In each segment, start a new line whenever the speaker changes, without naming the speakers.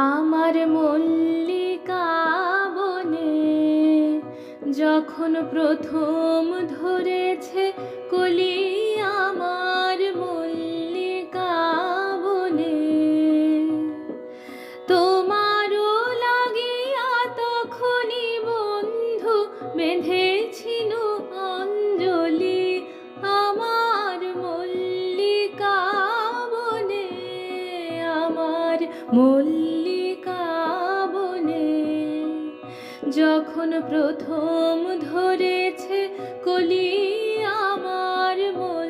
আমার মল্লিকা বনে যখন প্রথম ধরেছে কলি আমার মল্লিকা বনে, তোমারও লাগিয়া তখনই বন্ধু বেঁধেছিল অঞ্জলি আমার মল্লিকা আমার মল্লিকা যখন প্রথম ধরেছে কলি আমার মল্লিকা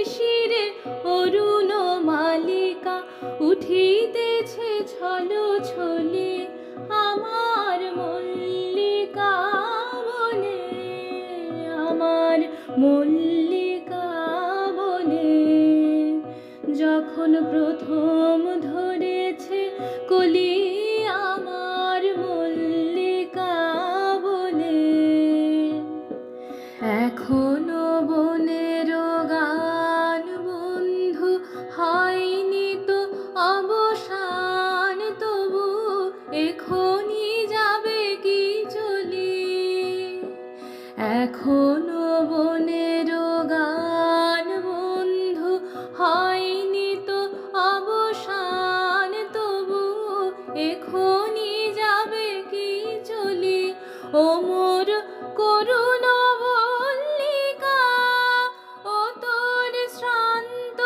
শিশিরে অরুণ মালিকা উঠিতেছে ছলো ছলে আমার মল্লিকা বনে আমার মল্লিকা বনে যখন প্রথম ধরেছে কলি চলি ও মোর করুণ শ্রান্ত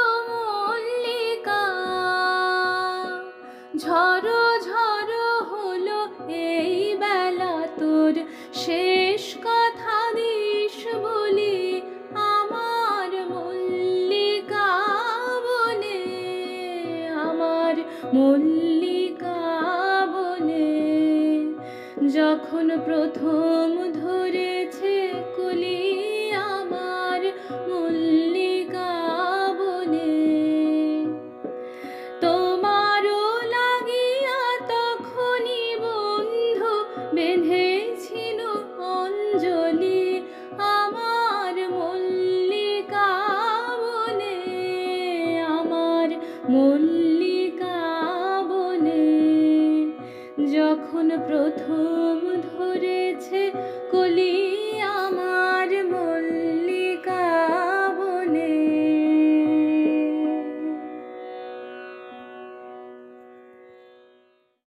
ঝড়ো ঝড়ো হলো এই বেলা তোর শেষ কথা দিস বলি আমার মল্লিকা বনে, আমার মল্লিকা যখন প্রথম ধরেছে কুলি আমার মল্লিকা বনে তোমারও লাগিয়া তখনই বন্ধু বেঁধেছিল যখন প্রথম ধরেছে কলি